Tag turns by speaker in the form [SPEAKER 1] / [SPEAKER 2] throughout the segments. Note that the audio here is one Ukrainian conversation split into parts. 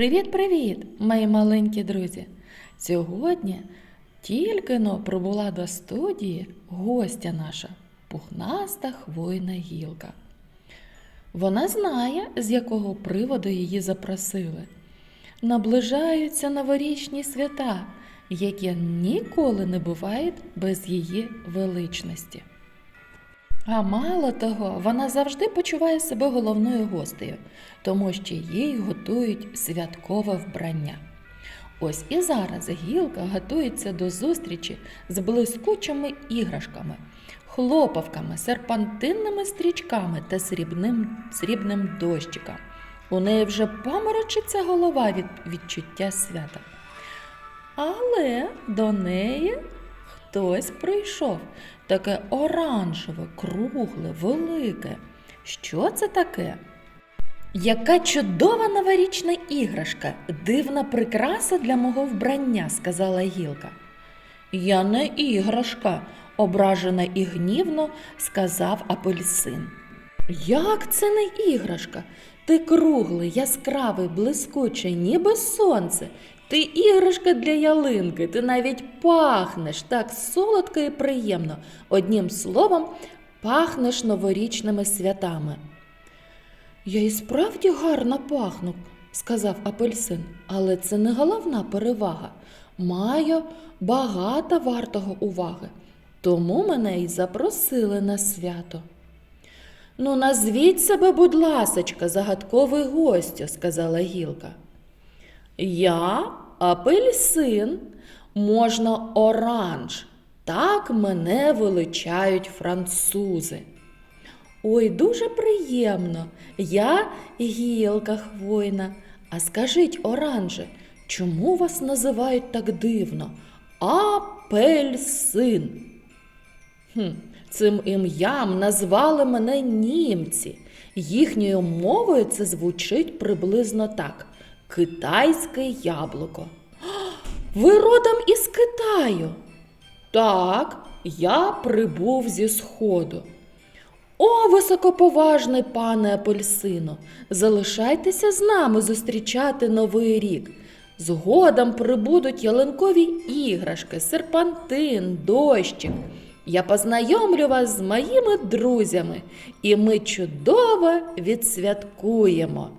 [SPEAKER 1] Привіт-привіт, мої маленькі друзі! Сьогодні тільки но прибула до студії гостя наша пухнаста хвойна гілка. Вона знає, з якого приводу її запросили. Наближаються новорічні свята, які ніколи не бувають без її величності. А мало того, вона завжди почуває себе головною гостею, тому що їй готують святкове вбрання. Ось і зараз гілка готується до зустрічі з блискучими іграшками, хлопавками, серпантинними стрічками та срібним, срібним дощиком. У неї вже паморочиться голова від відчуття свята. Але до неї хтось прийшов таке оранжеве, кругле, велике. Що це таке? Яка чудова новорічна іграшка, дивна прикраса для мого вбрання, сказала гілка. Я не іграшка, ображена і гнівно сказав апельсин. Як це не іграшка? Ти круглий, яскравий, блискучий, ніби сонце. Ти іграшка для ялинки, ти навіть пахнеш так солодко і приємно. Одним словом, пахнеш новорічними святами. Я і справді гарно пахну, сказав апельсин, але це не головна перевага. Маю багато вартого уваги, тому мене й запросили на свято. Ну, назвіть себе, будь ласочка, загадковий гостю, сказала гілка. Я апельсин, можна оранж. Так мене величають французи. Ой, дуже приємно. Я гілка хвойна. А скажіть, оранже, чому вас називають так дивно? Апельсин. Хм, цим ім'ям назвали мене німці. Їхньою мовою це звучить приблизно так: китайське яблуко. Ви родом із Китаю? Так, я прибув зі сходу. О, високоповажний пане апельсино, залишайтеся з нами зустрічати новий рік. Згодом прибудуть ялинкові іграшки, серпантин, дощик. Я познайомлю вас з моїми друзями, і ми чудово відсвяткуємо.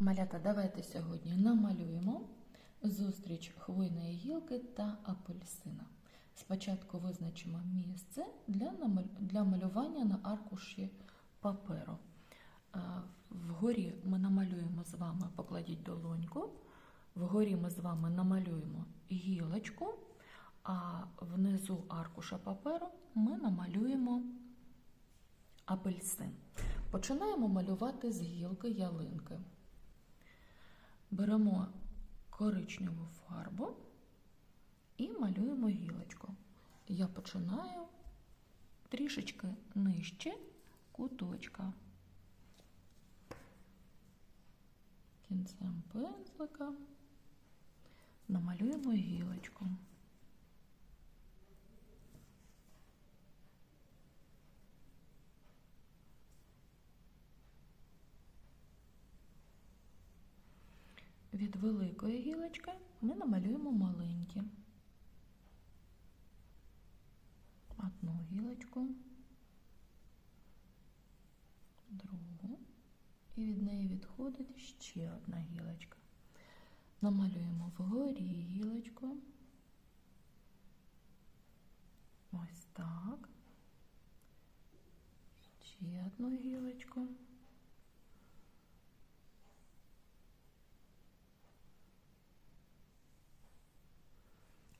[SPEAKER 1] Малята, давайте сьогодні намалюємо зустріч хвойної гілки та апельсина. Спочатку визначимо місце для, для малювання на аркуші паперу. Вгорі ми намалюємо з вами, покладіть долоньку. Вгорі ми з вами намалюємо гілочку, а внизу аркуша паперу ми намалюємо апельсин. Починаємо малювати з гілки ялинки. Беремо коричневу фарбу і малюємо гілочку. Я починаю трішечки нижче куточка. Кінцем пензлика намалюємо гілочку. Від великої гілочки ми намалюємо маленькі. Одну гілочку, другу, і від неї відходить ще одна гілочка. Намалюємо вгорі гілочку. Ось так. Ще одну гілочку.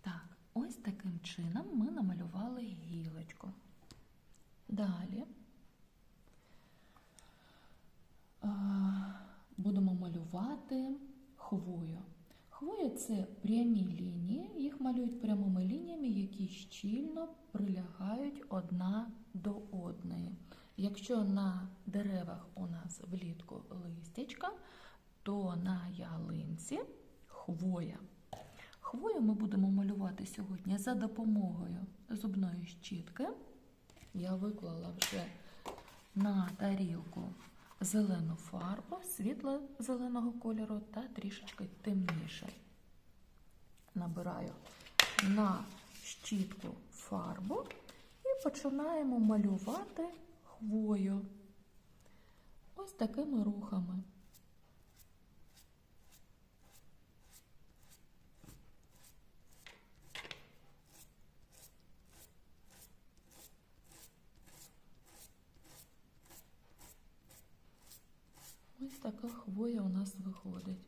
[SPEAKER 1] Так, ось таким чином ми намалювали гілочку. Далі будемо малювати хвою. Хвоя це прямі лінії, їх малюють прямими лініями, які щільно прилягають одна до одної. Якщо на деревах у нас влітку листячка, то на ялинці хвоя. Хвою ми будемо малювати сьогодні за допомогою зубної щітки. Я виклала вже на тарілку зелену фарбу світло-зеленого кольору та трішечки темніше. Набираю на щітку фарбу і починаємо малювати хвою. Ось такими рухами. Така хвоя у нас виходить.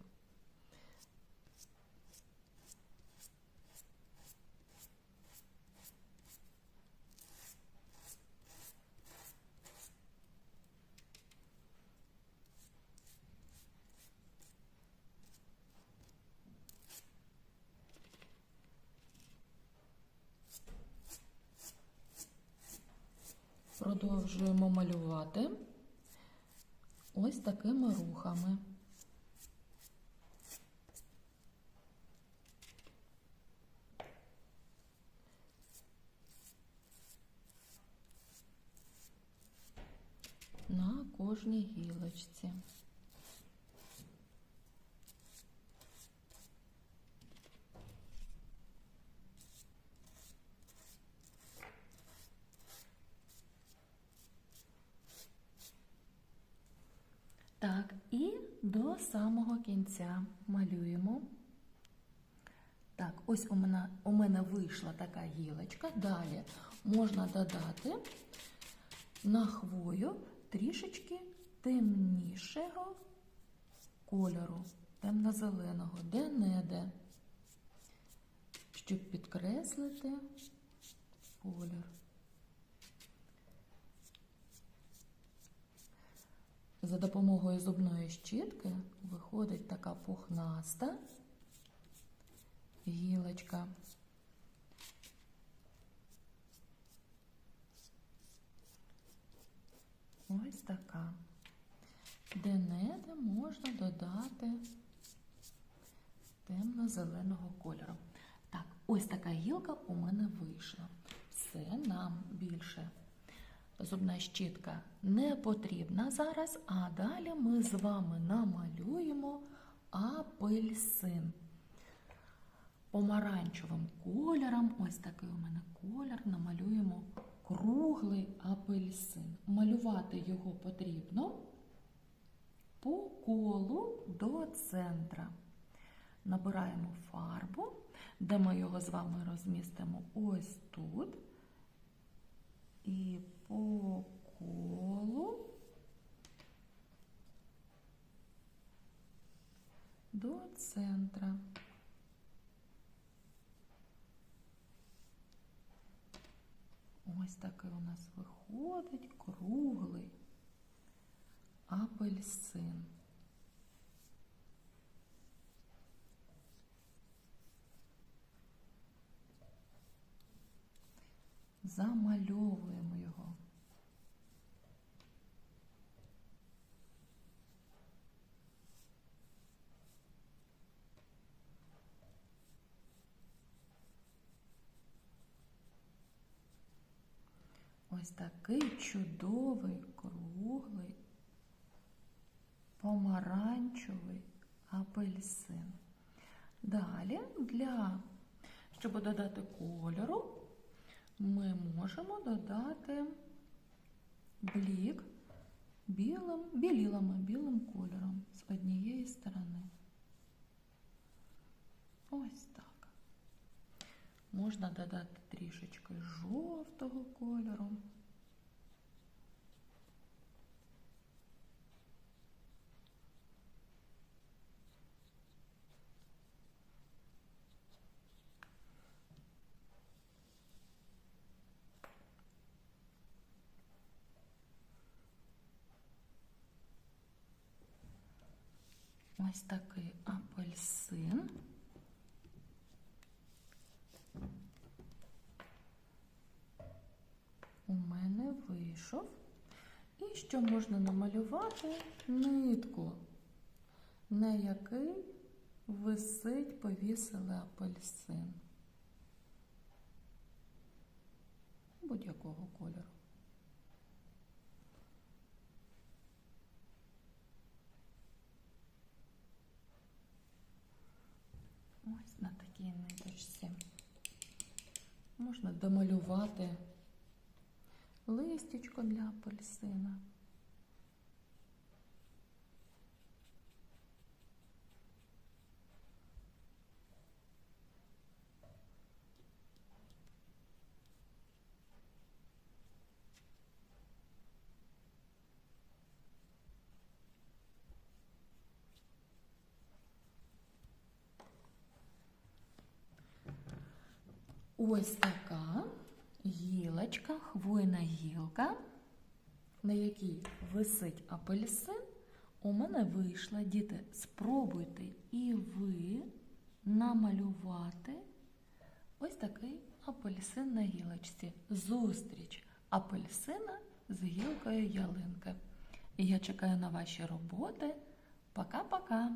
[SPEAKER 1] Продовжуємо малювати ось такими рухами. На кожній гілочці. Так, і до самого кінця малюємо. Так, ось у мене, у мене вийшла така гілочка. Далі можна додати на хвою трішечки темнішого кольору, темно-зеленого, де-не-де, щоб підкреслити колір. За допомогою зубної щітки виходить така пухнаста гілочка. Ось така. Де-не-де можна додати темно-зеленого кольору. Так, ось така гілка у мене вийшла. Все нам більше зубна щітка не потрібна зараз, а далі ми з вами намалюємо апельсин. Помаранчевим кольором, ось такий у мене колір, намалюємо круглий апельсин. Малювати його потрібно по колу до центра. Набираємо фарбу, де ми його з вами розмістимо ось тут. І по колу до центра. Ось такий у нас виходить круглий апельсин. Замальовуємо його. Ось такий чудовий, круглий, помаранчевий апельсин. Далі, для, щоб додати кольору, ми можемо додати блік білим, білілами, білим кольором з однієї сторони. Ось. Можна додати трішечки жовтого кольору. Ось такий апельсин. у мене вийшов. І що можна намалювати нитку, на який висить, повісили апельсин будь-якого кольору. Ось на такій ниточці можна домалювати листячко для апельсина. Ось така гілочка, хвойна гілка, на якій висить апельсин, у мене вийшла. Діти, спробуйте і ви намалювати ось такий апельсин на гілочці. Зустріч апельсина з гілкою ялинки. Я чекаю на ваші роботи. Пока-пока!